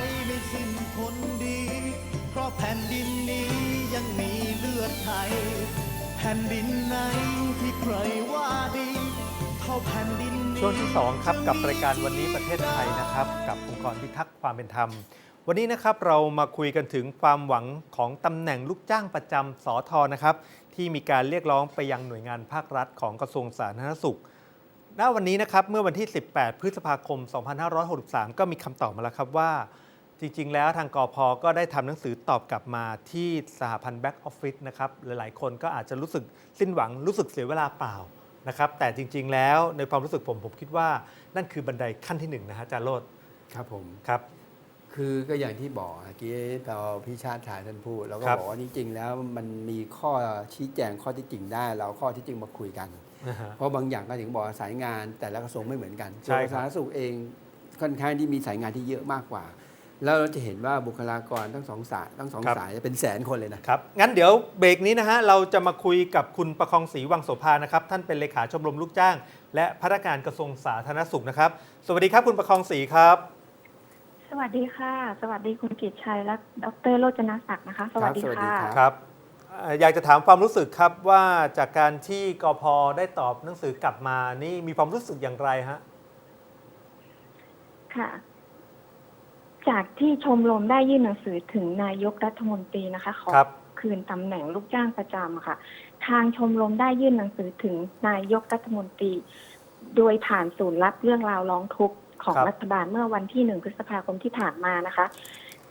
ยไม่สิ้นคนดี เพราะแผ่นดินนี้ยังมีเลือดไทย แผ่นดินไหนที่ใครว่าดีเท่าแผ่นดินนี้ช่วงที่ 2 ครับกับรายการวันนี้ประเทศไทยนะครับ กับองค์กรพิทักษ์ความเป็นธรรม วันนี้นะครับเรามาคุยกันถึงความหวังของตำแหน่งลูกจ้างประจำสอทอนะครับ ที่มีการเรียกร้องไปยังหน่วยงานภาครัฐของกระทรวงสาธารณสุข ณวันนี้นะครับเมื่อวันที่ 18 พฤษภาคม 2563 ก็มีคำตอบมาแล้วครับว่า จริง ๆ แล้วทางกอพก็ได้ทำหนังสือตอบกลับมาที่สหพันธ์แบ็กออฟฟิศนะครับหลายๆ คนก็อาจจะรู้สึกสิ้นหวังรู้สึกเสียเวลาเปล่านะครับแต่จริง ๆ แล้วในความรู้สึกผมผมคิดว่านั่นคือบันไดขั้นที่หนึ่งนะฮะอาจารย์โรดครับผมครับ คือก็อย่างที่บอกเมื่อกี้พอพี่ชาติชายท่านพูดแล้วก็ครับบอกว่าจริงๆแล้วมันมีข้อชี้แจงข้อที่จริงได้ เราข้อที่จริงมาคุยกันนะฮะ เพราะบางอย่างก็ถึงบอกว่าสายงานแต่ละกระทรวงไม่เหมือนกันใช่กระทรวงครับสาธารณสุขเองค่อนข้างที่มีสายงานที่เยอะมากกว่า แล้วเราจะเห็นว่าบุคลากรทั้งสองสายทั้งสองสายเป็นแสนคนเลยนะครับ งั้นเดี๋ยวเบรกนี้นะฮะเราจะมาคุยกับคุณประคองศรีวังโสภานะครับ ท่านเป็นเลขาชมรมลูกจ้าง และพนักงานกระทรวงสาธารณสุขนะครับ สวัสดีครับคุณประคองศรีครับสวัสดีค่ะ สวัสดีคุณกิตชัยและดรโรจนศักดิ์นะคะ สวัสดีครับสวัสดีค่ะครับครับเอ่ออยากจะถามความรู้สึกครับว่าจากการที่กพได้ตอบหนังสือกลับมานี่มีความรู้สึกอย่างไรฮะค่ะ จากที่ชมรมได้ยื่นหนังสือถึงนายกรัฐมนตรีนะคะขอครับคืนตำแหน่งลูกจ้างประจำค่ะ ทางชมรมได้ยื่นหนังสือถึงนายกรัฐมนตรี โดยผ่านศูนย์รับเรื่องราวร้องทุกข์ของครับรัฐบาลเมื่อวันที่หนึ่งพฤษภาคมที่ผ่านมานะคะ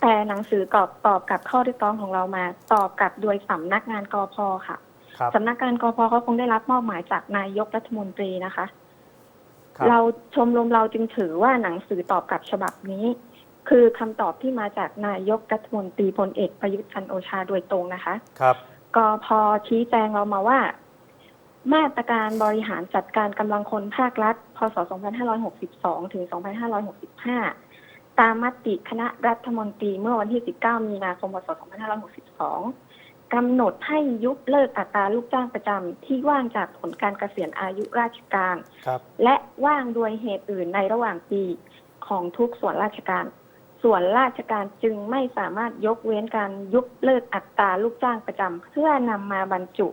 แต่หนังสือตอบตอบกับข้อเรียกร้องของเรามา ตอบกลับโดยสำนักงานกพค่ะครับ สำนักงานกพเขาคงได้รับมอบหมายจากนายกรัฐมนตรีนะคะ ครับ เราชมรมเราจึงถือว่าหนังสือตอบกลับฉบับนี้ คือคำตอบที่มาจากนายกรัฐมนตรีพลเอกประยุทธ์จันทร์โอชาโดยตรงนะคะ ครับกพชี้แจงเรามาว่า มาตรการบริหารจัดการกำลังคนภาครัฐ พศ 2562 ถึง 2565 ตามมติคณะรัฐมนตรีเมื่อวันที่ 19 มีนาคม พศ 2562 กำหนดให้ยุบเลิกอัตราลูกจ้างประจำที่ว่างจากผลการเกษียณอายุราชการ ครับ และว่างโดยเหตุอื่นในระหว่างปีของทุกส่วนราชการ ส่วนราชการจึงไม่สามารถยกเว้นการยุบเลิกอัตราลูกจ้างประจำเพื่อนำมาบรรจุ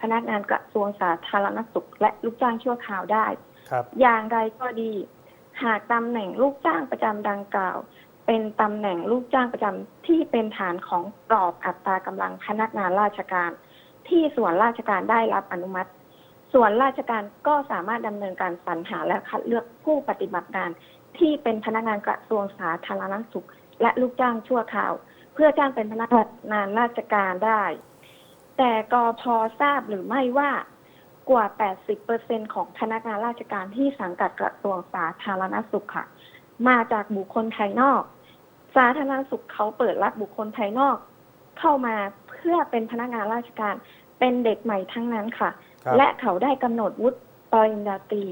พนักงานกระทรวงสาธารณสุขและลูกจ้างชั่วคราวได้ ครับ อย่างไรก็ดี หากตำแหน่งลูกจ้างประจำดังกล่าว เป็นตำแหน่งลูกจ้างประจำที่เป็นฐานของกรอบอัตรากำลังพนักงานราชการ ที่ส่วนราชการได้รับอนุมัติ ส่วนราชการก็สามารถดำเนินการสรรหาและคัดเลือกผู้ปฏิบัติงาน ที่เป็นพนักงานกระทรวงสาธารณสุข และลูกจ้างชั่วคราว เพื่อจ้างเป็นพนักงานราชการได้ แต่กอพอทราบหรือไม่ว่า กว่า 80%ของพนักงานราชการที่สังกัดกระทรวงสาธารณสุขค่ะ มาจากบุคคลภายนอก สาธารณสุขเขาเปิดรับบุคคลภายนอก เข้ามาเพื่อเป็นพนักงานราชการ เป็นเด็กใหม่ทั้งนั้นค่ะครับและเขาได้กำหนดวุฒิปริญญาตรี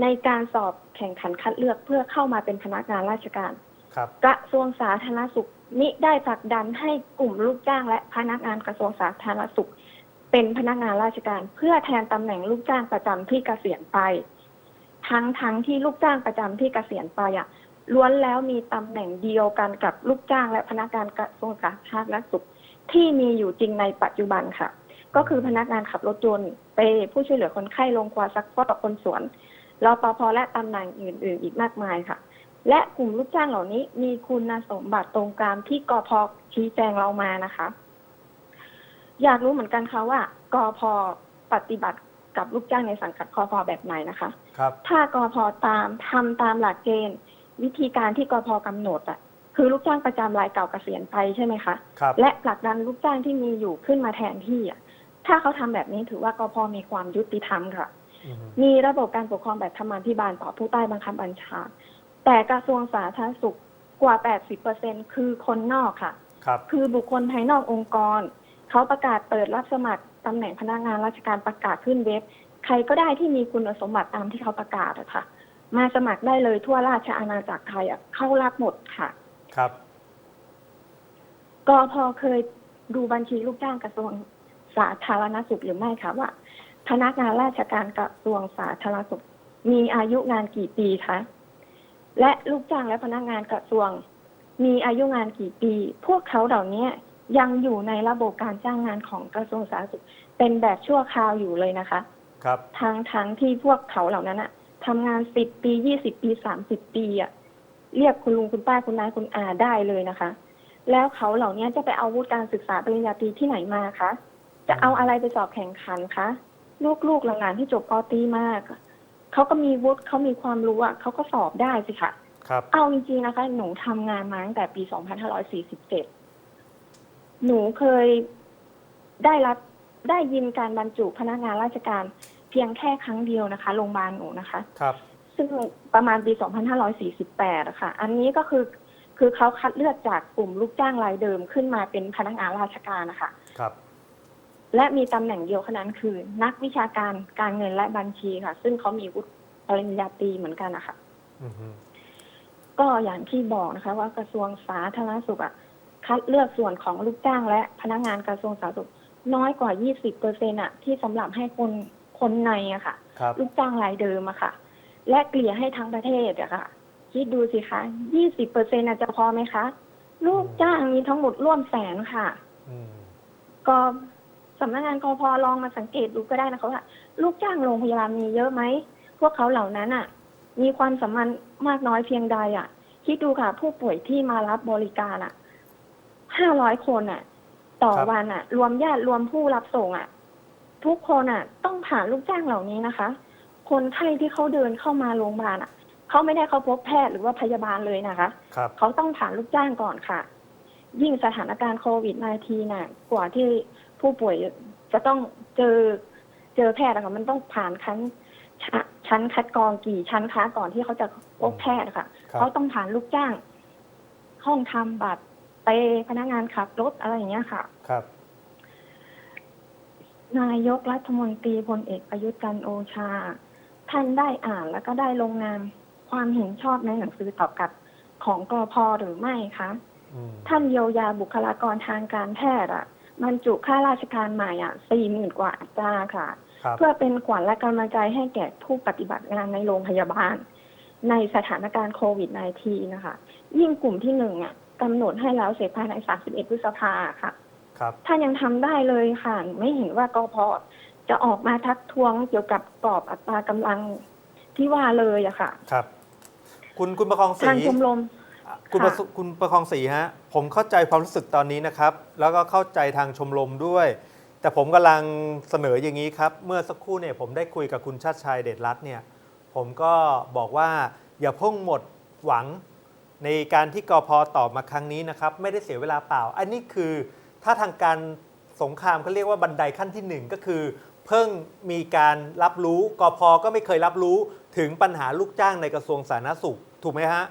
ในการสอบแข่งขันคัดเลือกเพื่อเข้ามาเป็นพนักงานราชการครับกระทรวงสาธารณสุขมิได้ผลักดันให้กลุ่มลูกจ้างและพนักงานกระทรวงสาธารณสุข เป็นพนักงานราชการเพื่อแทนตำแหน่งลูกจ้างประจำที่เกษียณไป ทั้งทั้งที่ลูกจ้างประจำที่เกษียณไปอะล้วนแล้วมีตำแหน่งเดียวกันกับลูกจ้างและพนักงานกระทรวงสาธารณสุขที่มีอยู่จริงในปัจจุบันค่ะ ก็คือพนักงานขับรถยนต์เปผู้ช่วยเหลือคนไข้ลงครัวซักฟอกคนสวนรอปภและตำแหน่งอื่น ๆ อีกมากมายค่ะ และกลุ่มลูกจ้างเหล่านี้มีคุณสมบัติตรงตามที่กพชี้แจงเรามานะคะ อยากรู้เหมือนกันค่ะว่ากพปฏิบัติกับลูกจ้างในสังกัดกพแบบไหนนะคะ ครับ ถ้ากพตามทำตามหลักเกณฑ์ วิธีการที่กพกำหนดอะคือลูกจ้างประจำรายเก่าเกษียณไปใช่ไหมคะครับและผลักดันลูกจ้างที่มีอยู่ขึ้นมาแทนที่อะถ้าเขาทำแบบนี้ถือว่ากพมีความยุติธรรมค่ะอือฮึมีระบบการปกครองแบบธรรมาภิบาลต่อผู้ใต้บังคับบัญชา แต่กระทรวงสาธารณสุขกว่า 80%คือคนนอกค่ะครับคือบุคคลภายนอกองค์กร เขาประกาศเปิดรับสมัครตำแหน่งพนักงานราชการประกาศขึ้นเว็บ ใครก็ได้ที่มีคุณสมบัติตามที่เขาประกาศอะค่ะ มาสมัครได้เลยทั่วราชอาณาจักรไทยอะเข้ารับหมดค่ะ ครับกพเคยดูบัญชีลูกจ้างกระทรวงสาธารณสุขหรือไม่คะว่า พนักงานราชการกระทรวงสาธารณสุข มีอายุงานกี่ปีคะและลูกจ้างและพนักงานกระทรวง มีอายุงานกี่ปี พวกเขาเหล่านี้ ยังอยู่ในระบบการจ้างงานของกระทรวงสาธารณสุขเป็นแบบชั่วคราวอยู่เลยนะคะ ครับทางทางที่พวกเขาเหล่านั้นอะทำงานสิบปียี่สิบปีสามสิบปีอะเรียกคุณลุงคุณป้าคุณน้าคุณอาได้เลยนะคะ แล้วเขาเหล่านี้จะไปเอาวุฒิการศึกษาปริญญาตรีที่ไหนมาคะจะเอาอะไรไปสอบแข่งขันคะลูกๆหลานๆที่จบปอตรีมากเขาก็มีวุฒิเขามีความรู้อะเขาก็สอบได้สิคะครับเอาจริงๆนะคะ หนูทำงานมาตั้งแต่ปี 2547 หนูเคยได้รับได้ยินการบรรจุพนักงานราชการเพียงแค่ครั้งเดียวนะคะโรงพยาบาลหนูนะคะ ครับ ซึ่งประมาณปี 2548อะค่ะอันนี้ก็คือคือเขาคัดเลือกจากกลุ่มลูกจ้างรายเดิมขึ้นมาเป็นพนักงานราชการนะคะครับ และมีตำแหน่งเดียวเท่านั้นคือ นักวิชาการการเงินและบัญชีค่ะ ซึ่งเขามีวุฒิปริญญาตรีเหมือนกันนะคะอือฮึก็อย่างที่บอกนะคะ ว่ากระทรวงสาธารณสุขอะ คัดเลือกส่วนของลูกจ้างและพนักงานกระทรวงสาธารณสุขน้อยกว่า 20เปอร์เซ็นอะที่สำหรับให้คนคนในอะค่ะครับลูกจ้างรายเดิมอะค่ะ และเกลี่ยให้ทั้งประเทศอะค่ะ คิดดูสิคะ 20เปอร์เซ็นจะพอไหมคะ ลูกจ้างมีทั้งหมดร่วมแสนค่ะอืมก็สำนักงานกพลองมาสังเกตดูก็ได้นะคะว่าลูกจ้างโรงพยาบาลมีเยอะไหม พวกเขาเหล่านั้นอะมีความสัมพันธ์มากน้อยเพียงใดอะคิดดูค่ะ ผู้ป่วยที่มารับบริการอะ ห้าร้อยคนอะ ต่อวันอะ รวมญาติรวมผู้รับส่งอะ ทุกคนอะ ต้องผ่านลูกจ้างเหล่านี้นะคะ คนไข้ที่เขาเดินเข้ามาโรงพยาบาลอะเขาไม่ได้เข้าพบแพทย์หรือว่าพยาบาลเลยนะคะ ครับ เขาต้องผ่านลูกจ้างก่อนค่ะ ยิ่งสถานการณ์โควิด -19 น่ะ กว่าที่ผู้ป่วยจะต้องเจอเจอแพทย์อะค่ะมันต้องผ่านชั้นชะชั้นคัดกรองกี่ชั้นคะก่อนที่เขาจะพบแพทย์อะค่ะ ครับ เขาต้องผ่านลูกจ้าง ห้องทำบัตร เตพนักงานขับรถอะไรอย่างเงี้ยค่ะ ครับ นายกรัฐมนตรีพลเอกประยุทธ์จันทร์โอชา ท่านได้อ่านแล้วก็ได้ลงนามความเห็นชอบในหนังสือตอบกลับของกพหรือไม่คะอืมท่านเยียวยาบุคลากรทางการแพทย์อะบรรจุข้าราชการใหม่อะสี่หมื่นกว่าอัตราค่ะ ครับ เพื่อเป็นขวัญและกำลังใจให้แก่ผู้ปฏิบัติงานในโรงพยาบาล ในสถานการณ์โควิด -19 นะคะ ยิ่งกลุ่มที่หนึ่งอะ กำหนดให้แล้วเสร็จภายใน 31 พฤษภาค่ะ ครับท่านยังทำได้เลยค่ะ ไม่เห็นว่ากพจะออกมาทักท้วงเกี่ยวกับกรอบอัตรากำลังที่ว่าเลยอะค่ะ ครับ คุณคุณประคองศรีทางชมรมคุณประสุคุณประคองศรีฮะ ผมเข้าใจความรู้สึกตอนนี้นะครับ แล้วก็เข้าใจทางชมรมด้วย แต่ผมกำลังเสนออย่างนี้ครับ เมื่อสักครู่เนี่ยผมได้คุยกับคุณชาติชายเดชรัตน์เนี่ย ผมก็บอกว่าอย่าเพิ่งหมดหวัง ในการที่กอพตอบมาครั้งนี้นะครับ ไม่ได้เสียเวลาเปล่า อันนี้คือถ้าทางการสงครามเขาเรียกว่าบันไดขั้นที่หนึ่งก็คือ เพิ่งมีการรับรู้กอพก็ไม่เคยรับรู้ถึงปัญหาลูกจ้างในกระทรวงสาธารณสุข ถูกไหมฮะ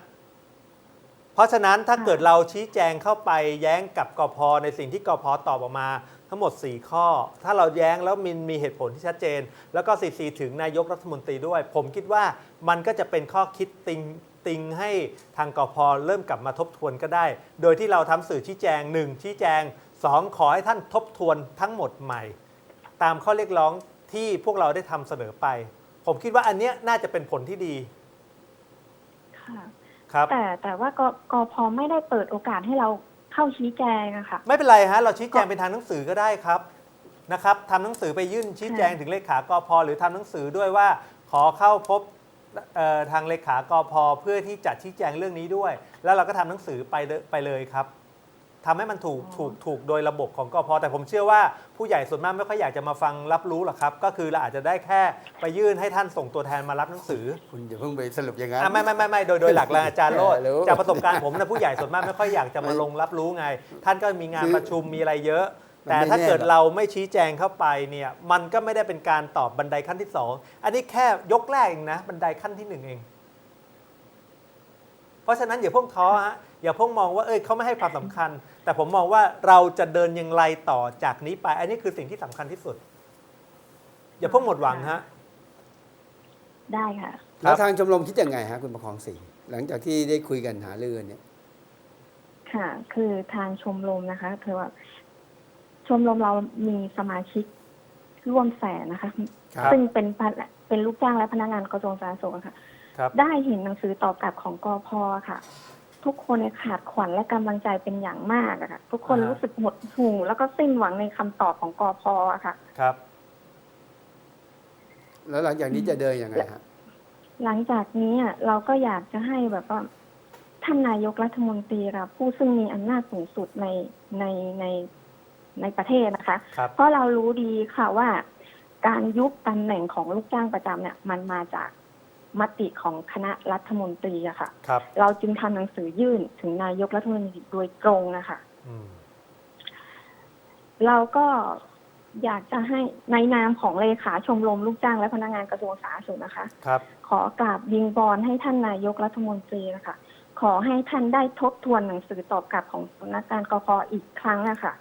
เพราะฉะนั้นถ้าเกิดเราชี้แจงเข้าไปแย้งกับกอพในสิ่งที่กอพตอบออกมา ทั้งหมด 4 ข้อ ถ้าเราแย้งแล้วมีมีเหตุผลที่ชัดเจน แล้วก็ซีถึงนายกรัฐมนตรีด้วย ผมคิดว่ามันก็จะเป็นข้อคิดติง ติงให้ทางกพเริ่มกลับมาทบทวนก็ได้ โดยที่เราทำสื่อชี้แจง 1 ชี้แจง 2 ขอให้ท่านทบทวนทั้งหมดใหม่ ตามข้อเรียกร้องที่พวกเราได้ทำเสนอไป ผมคิดว่าอันเนี้ยน่าจะเป็นผลที่ดีค่ะครับแต่แต่ว่ากกพไม่ได้เปิดโอกาสให้เราเข้าชี้แจงอะค่ะไม่เป็นไรฮะเราชี้แจงเป็นทางหนังสือก็ได้ครับนะครับทำหนังสือไปยื่นชี้แจงค่ะถึงเลขากพหรือทำหนังสือด้วยว่าขอเข้าพบเอ่อ ทางเลขากพเพื่อที่จะชี้แจงเรื่องนี้ด้วย แล้วเราก็ทำหนังสือไปเลยไปเลยครับทำให้มันถูกถูกถูกโดยระบบของกพแต่ผมเชื่อว่าผู้ใหญ่ส่วนมากไม่ค่อยอยากจะมาฟังรับรู้หรอกครับ ก็คือเราอาจจะได้แค่ไปยื่นให้ท่านส่งตัวแทนมารับหนังสือ คุณอย่าเพิ่งไปสรุปอย่างนั้นอะไม่ไม่ไม่ไม่โดยโดยหลักแล้วอาจารย์โลดรู้จากประสบการณ์ผมนะผู้ใหญ่ส่วนมากไม่ค่อยอยากจะมาลงรับรู้ไง ท่านก็มีงานคือประชุมมีอะไรเยอะมัน แต่ไม่ถ้าแน่เกิดหรอกเราไม่ชี้แจงเข้าไปเนี่ยมันก็ไม่ได้เป็นการตอบบันไดขั้นที่สองอันนี้แค่ยกแรกเองนะ บันไดขั้นที่หนึ่งเอง เพราะฉะนั้นอย่าเพิ่งท้อฮะอย่าเพิ่งมองว่าเอ้ยเขาไม่ให้ความสำคัญ แต่ผมมองว่าเราจะเดินอยังไรต่อจากนี้ไป อันนี้คือสิ่งที่สำคัญที่สุด อย่าเพิ่งหมดหวังฮะได้ค่ะแล้วทางชมรมคิดยังไงฮะคุณประคองศรีหลังจากที่ได้คุยกันหารือกันเนี่ย ค่ะ คือทางชมรมนะคะคือว่าช มรมเรามีสมาชิกร่วมแสนนะคะ ครับ ซึ่งเป็นพนักเป็นลูกจ้างและพนักงานกระทรวงสาธารณสุขอะค่ะ ครับ ได้เห็นหนังสือตอบกลับของกอพค่ะ ทุกคนเนี่ยขาดขวัญและกำลังใจเป็นอย่างมากอะค่ะ ทุกคนอ่าฮะ รู้สึกหดหู่แล้วก็สิ้นหวังในคำตอบของกอพอะค่ะ ครับ แล้วหลังจากนี้จะเดินยังไงฮะ หลังจากนี้อะเราก็อยากจะให้แบบว่าท่านนายกรัฐมนตรีค่ะผู้ซึ่งมีอำนาจสูงสุดในในใน ในประเทศนะคะ ครับ เพราะเรารู้ดีค่ะว่า การยุบตำแหน่งของลูกจ้างประจำเนี่ย มันมาจากมติของคณะรัฐมนตรีอะค่ะ ครับ เราจึงทำหนังสือยื่นถึงนายกรัฐมนตรีโดยตรงนะคะ อืม เราก็อยากจะให้ในนามของเลขาชมรมลูกจ้างและพนักงานกระทรวงสาธารณสุขนะคะ ครับ ขอกราบวิงบอลให้ท่านนายกรัฐมนตรีนะคะ ขอให้ท่านได้ทบทวนหนังสือตอบกลับของสำนักงานกพอีกครั้งนะคะครับ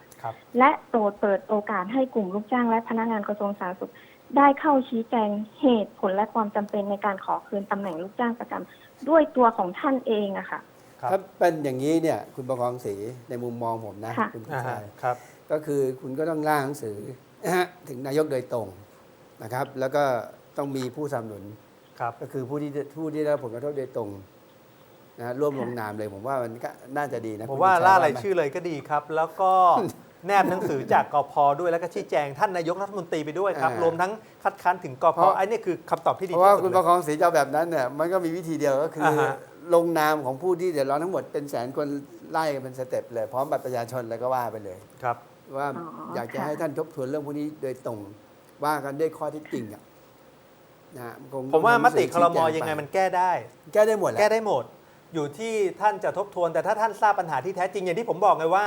และโปรดเปิดโอกาสให้กลุ่มลูกจ้างและพนักงานกระทรวงสาธารณสุข ได้เข้าชี้แจงเหตุผลและความจำเป็นในการขอคืนตำแหน่งลูกจ้างประจำด้วยตัวของท่านเองอะค่ะครับถ้าเป็นอย่างนี้เนี่ยคุณประกองศรีในมุมมองผมนะค่ะคุณผู้อ่าชาฮะยครับก็คือคุณก็ต้องร่างหนังสือนะฮะถึงนายกโดยตรงนะครับ แล้วก็ต้องมีผู้สนับสนุนครับก็คือผู้ที่ผู้ที่ได้รับผลกระทบโดยตรงนะฮะร่วมลงนามเลยผมว่ามันก็น่าจะดีนะผมคุณว่าชัล่ารายไหมชื่อเลยก็ดีครับ แล้วก็ แนบหนังสือจากกพด้วยแล้วก็ชี้แจงท่านนายกรัฐมนตรีไปด้วยครับรวมทั้งคัดค้านถึงกพไอ้นี่คือคำตอบที่ดีเพราะที่ว่าสุดคุณเลประย คองศรีเจ้าแบบนั้นเนี่ยมันก็มีวิธีเดียวก็คืออาฮะ ลงนามของผู้ที่เดือดร้อนทั้งหมดเป็นแสนคนไล่กันเป็นสเต็ปเลยพร้อมบัตรประชาชนแล้วก็ว่าไปเลย ครับ ว่าอ๋อออยากจะค่ะ ให้ท่านทบทวนเรื่องพวกนี้โดยตรงว่ากันด้วยข้อเที่จริงอะนะฮะคงผมว่ามติคชี้รแจมปยังไงมันแก้ได้ แก้ได้หมดแหละ แก้ได้หมด อยู่ที่ท่านจะทบทวน แต่ถ้าท่านทราบปัญหาที่แท้จริงอย่างที่ผมบอกไงว่า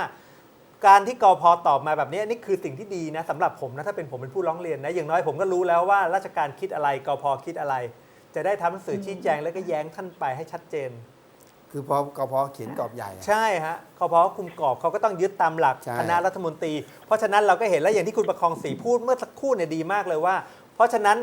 การที่กพตอบมาแบบนี้นี่คือสิ่งที่ดีนะสำหรับผมนะถ้าเป็นผมเป็นผู้ร้องเรียนนะอย่างน้อยผมก็รู้แล้วว่าราชการคิดอะไรกพคิดอะไร จะได้ทำหนังสือชี้แจงแล้วก็แย้งท่านไปให้ชัดเจน คือพอกพเขียนกรอบใหญ่อะ ใช่ฮะกพคุมกรอบเขาก็ต้องยึดตามหลักใช่ คณะรัฐมนตรี เพราะฉะนั้นเราก็เห็นแล้วอย่างที่คุณประคองศรีพูดเมื่อสักครู่เนี่ยดีมากเลยว่า เพราะฉะนั้น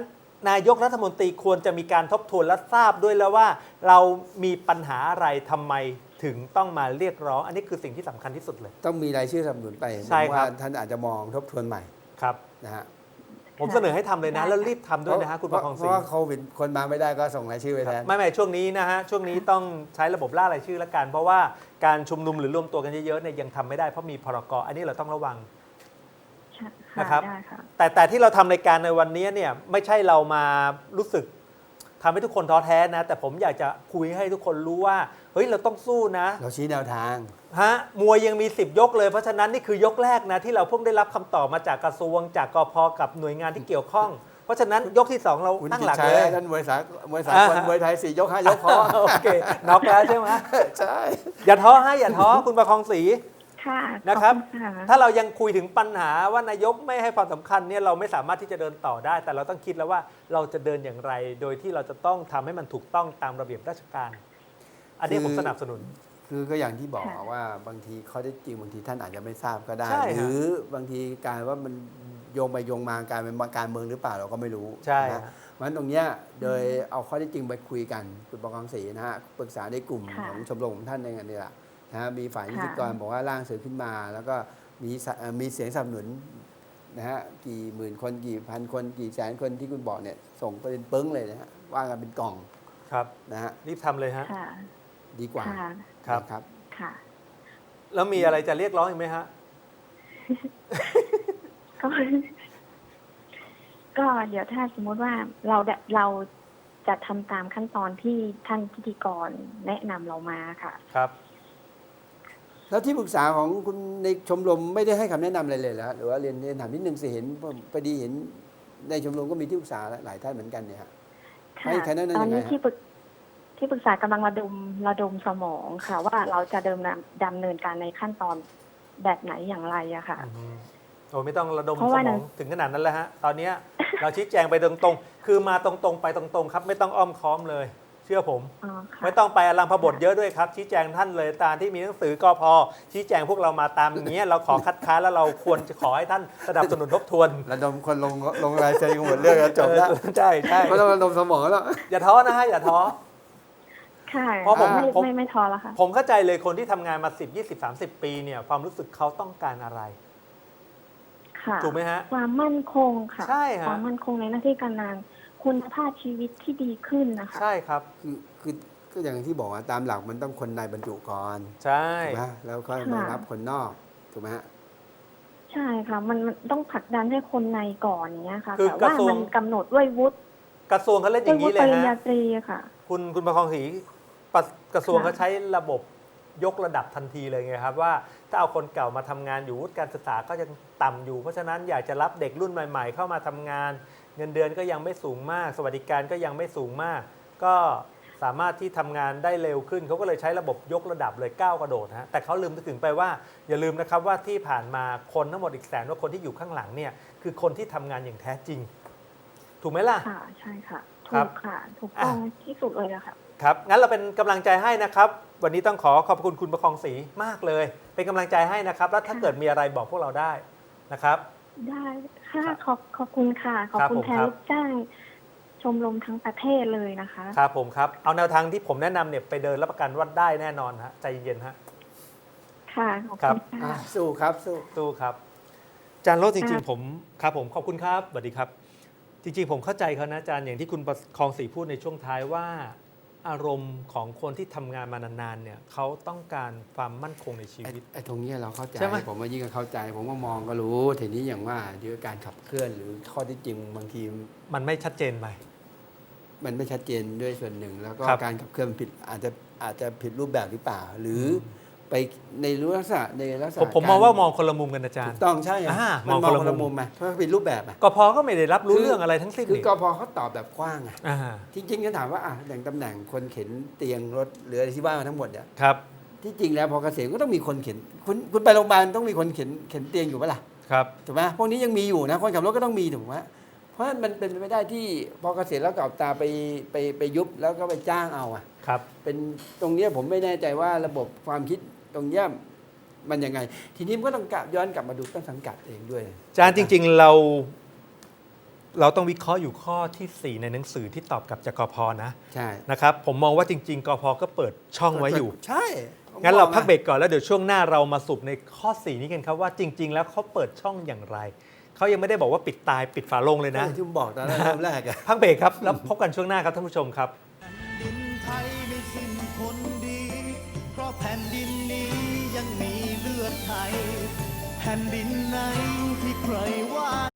นายกรัฐมนตรีควรจะมีการทบทวนและทราบด้วยแล้วว่า เรามีปัญหาอะไรทำไม ถึงต้องมาเรียกร้อง อันนี้คือสิ่งที่สำคัญที่สุดเลย ต้องมีรายชื่อสนับสนุนไปใช่ผมครัว่าบท่านอาจจะมองทบทวนใหม่ครับนะฮะผมเสนอให้ทำเลยนะ แล้วรีบทำด้วยนะฮะคุณประคองเพศรีราะว่าโควิดคนมาไม่ได้ก็ส่งรายชื่อไปแทนไม่ไม่ช่วงนี้นะฮะช่วงนี้ต้องใช้ระบบล่ารายชื่อละกัน เพราะว่าการชุมนุมหรือรวมตัวกันเยอะๆเนี่ยยังทำไม่ได้เพราะมีพรกอันนี้เราต้องระวังใช่นะครับได้ค่ะแต่แต่ที่เราทำรายการในวันนี้เนี่ยไม่ใช่เรามารู้สึกทำให้ทุกคนท้อแท้นะ แต่ผมอยากจะคุยให้ทุกคนรู้ว่า เฮ้ยเราต้องสู้นะ เราชี้แนวทาง ฮะมวยยังมี 10 ยกเลยเพราะฉะนั้นนี่คือยกแรกนะ ที่เราเพิ่งได้รับคำตอบมาจากกระทรวง จากกพกับหน่วยงานที่เกี่ยวข้อง เพราะฉะนั้นยกที่ 2 เราคุณตั้งกิหลักชัเลย ท่านมวยสากมวยสากลอ่าฮะ มวยไทยสี่ยกห้ายกพอ โอเคน็อกแล้วใช่ไหมใช่ อย่าท้อให้อย่าท้อคุณประคองศรีค่ะนะครับ ขอณค่ะถ้าเรายังคุยถึงปัญหาว่านายกไม่ให้ความสำคัญเนี่ยเราไม่สามารถที่จะเดินต่อได้ แต่เราต้องคิดแล้วว่าเราจะเดินอย่างไร โดยที่เราจะต้องทำให้มันถูกต้องตามระเบียบราชการ อันนี้ผมสนับสนุน คือก็อย่างที่บอกค่ะว่าบางทีข้อเท็จจริงบางทีท่านอาจจะไม่ทราบก็ได้ ใช่ฮะ หรือบางทีการว่ามันโยงไปโยงมากลายเป็นการเมืองหรือเปล่าเราก็ไม่รู้ใช่นะฮะเพราะฉะนั้นตรงเนี้ยโดยเอาข้อเท็จจริงไปคุยกันคุณประกองศรีนะฮะปรึกษาในกลุ่มค่ะของชมรมของท่านเองอันนี้แหละนะฮะมีฝ่ายนิค่ะติกรบอกว่าร่างเสือขึ้นมา แล้วก็มีสะเอ่อมีเสียงสนับสนุนนะฮะกี่หมื่นคนกี่พันคนกี่แสนคนที่คุณบอกเนี่ยส่งไปเป็นปึ้งเลยนะฮะว่ากันเป็นกล่องครับ นะฮะรีบทำเลยฮะ ค่ะ ดีกว่าค่ะครับนะครับ ค่ะแล้วมีอะไรจะเรียกร้องอีกไหมฮะ ก็ก็เดี๋ยวถ้าสมมุติว่าเราได้เราจะทำตามขั้นตอนที่ท่านพิธีกรแนะนำเรามาค่ะ ครับ แล้วที่ปรึกษาของคุณในชมรมไม่ได้ให้คำแนะนำอะไรเลยแล้วหรือว่าเรียนเรียนถามนิดนึงสิเห็นพอดีเห็นในชมรมก็มีที่ปรึกษาหลายท่านเหมือนกันเนี่ยฮะ ค่ะให้คะแนนตอนนี้ยังไงฮะ ที่ปรึก ที่ปรึกษากำลังระดมระดมสมองค่ะ ว่าเราจะเดิมดำเนินการในขั้นตอนแบบไหนอย่างไรอะค่ะ อืมโอ้ไม่ต้องระดมเพราะสว่ามหนัองงถึงขนาดนั้นแล้วฮะ ตอนเนี้ย เราชี้แจงไปตรงๆ คือมาตรงๆไปตรงๆ ครับ ไม่ต้องอ้อมค้อมเลย เชื่อผม อ๋อค่ะ ไม่ต้องไปอลังพบทเยอะด้วยครับ ชี้แจงท่านเลยตามที่มีหนังสือกพชี้แจงพวกเรามาตามอย่างเงี้ยเราขอคัดค้านแล้วเราควรจะขอให้ท่านสนับสนุนทบทวนระดมคนลงลงรายเซ็นกันหมดเรื่องแล้วจบแล้วเออใช่ใช่ไม่ต้องระดมสมองแล้วอย่าท้อนะฮะอย่าท้อ ค่ะเพราะผมไม่ผม ไม่ไม่ท้อแล้วค่ะ ผมเข้าใจเลยคนที่ทำงานมา 10 20 30 ปีเนี่ยความรู้สึกเขาต้องการอะไร ค่ะ ถูกไหมฮะ ความมั่นคงค่ะ ใช่ฮะ ความมั่นคงในหน้าที่การงาน คุณภาพชีวิตที่ดีขึ้นนะคะ ใช่ครับ คือคือก็อย่างที่บอกว่าตามหลักมันต้องคนในบรรจุก่อนใช่ ถูกไหมแล้วค่อยมาค่ะ รับคนนอกถูกไหมฮะ ใช่ค่ะ มันมันต้องผลักดันให้คนในก่อนอย่างเงี้ยค่ะ คือแต่กระว่าทรวง มันกำหนดด้วยวุฒิกระทรวงเขาเล่นอด้วยย่างวุนี้ฒิเลปยริญญาฮะตรีค่ะ คุณคุณประคองศรี ปะกระทรวงค่ะเขาใช้ระบบยกระดับทันทีเลยไงครับว่าถ้าเอาคนเก่ามาทำงานอยู่วุฒิการศึกษาก็ยังต่ำอยู่ เพราะฉะนั้นอยากจะรับเด็กรุ่นใหม่ ๆ เข้ามาทำงาน เงินเดือนก็ยังไม่สูงมาก สวัสดิการก็ยังไม่สูงมาก ก็สามารถที่ทำงานได้เร็วขึ้นเขาก็เลยใช้ระบบยกระดับเลยก้าวกระโดดฮะแต่เขาลืมถึงไปว่าอย่าลืมนะครับว่าที่ผ่านมาคนทั้งหมดอีกแสนว่าคนที่อยู่ข้างหลังเนี่ยคือคนที่ทำงานอย่างแท้จริง ถูกไหมล่ะค่ะใช่ค่ะครัถูบกค่ะถูกต้องอะที่สุดเลยอะค่ะ ครับ งั้นเราเป็นกำลังใจให้นะครับ วันนี้ต้องขอขอบคุณคุณประคองศรีมากเลย เป็นกำลังใจให้นะครับ แล้วถ้าค่ะเกิดมีอะไรบอกพวกเราได้นะครับ ได้ค่ะครับขอบขอบคุณค่ะ ขอบครับคุณผมแทนครับลูกจ้างชมรมทั้งประเทศเลยนะคะ ครับผมครับ เอาแนวทางที่ผมแนะนำเนี่ยไปเดินรับประกันว่าได้แน่นอนฮะ ใจเย็นๆฮะ ค่ะ ขอบครัคุบณอะค่ะสู้ครับ สู้ตู้ครับอาจารย์โรจน์จริงค่ะๆผม ครับผม ขอบคุณครับ สวัสดีครับ จริง ๆ ผมเข้าใจเขานะอาจารย์ อย่างที่คุณประคองศรีพูดในช่วงท้ายว่า อารมณ์ของคนที่ทำงานมานานๆเนี่ยเขาต้องการความมั่นคงในชีไอ้วิตไอ้ตรงเนี้ยเราเข้าใจใช่ไหมผมว่ายิ่งเข้าใจ ผมก็มองก็รู้ทีนี้อย่างว่าเดี๋ยวการขับเคลื่อนหรือข้อที่จริงบางทีมันไม่ชัดเจนไปมันไม่ชัดเจนด้วยส่วนหนึ่ง แล้วก็ครับการขับเคลื่อนผิดอาจจะอาจจะผิดรูปแบบหรือเปล่า หรือ ไปในลักษณะในลักษผมณะผมมองว่ามองคนละมุมกันอาจารถูย์กต้องใช่ไงอ่ามันมองมองคนคนละละมุมุมมไหมเพราะมันผิดรูปแบบอะกพก็ไม่ได้รับรู้เรื่องอะไรทั้งสิ้นคือนี่กพเขาตอบแบบกว้างอะอ่าจริงๆจะถามว่าอะอย่างตำแหน่งคนเข็นเตียงรถหรืออะไรที่ว่ามาทั้งหมดเนี่ยครับที่จริงแล้วพอเกษียณก็ต้องมีคนเข็นคุณคุณไปโรงพยาบาลต้องมีคนเข็นเข็นเตียงอยู่ปะล่ะครับถูกไหมพวกนี้ยังมีอยู่นะคนขับรถก็ต้องมีถูกไหมเพราะฉะนั้นมันเป็นไปไม่ได้ที่พอเกษียณแล้วกลับตาไปไปไปยุบแล้วก็ไปจ้างเอาอะครับเป็นตรงเนี้ยผมไม่แน่ใจว่าระบบความคิด ตรงเนี้ยมันยังไง ทีนี้มันก็ต้องกลับย้อนกลับมาดูต้นสังกัดเองด้วย อาจารย์จริง ๆ เรา เราต้องวิเคราะห์อยู่ข้อทีสี่4 ในหนังสือที่ตอบกลับจากกพนะใช่นะครับ ผมมองว่าจริง ๆกพก็เปิดช่องไว้อยู่ ใช่งั้นเราพักเบรกก่อนแล้วเดี๋ยวช่วงหน้าเรามาสรุปในข้อ 4 นี้กันครับว่าจริง ๆ แล้วเขาเปิดช่องอย่างไร เขายังไม่ได้บอกว่าปิดตายปิดฝาโลงเลยนะนะที่ผมบอกตอนแรกเริ่มแรกอะ พักเบรกครับ แล้วพบกันช่วงหน้าครับท่านผู้ชมครับแผ่นดินไทย แผ่นดินไหนที่ใครว่า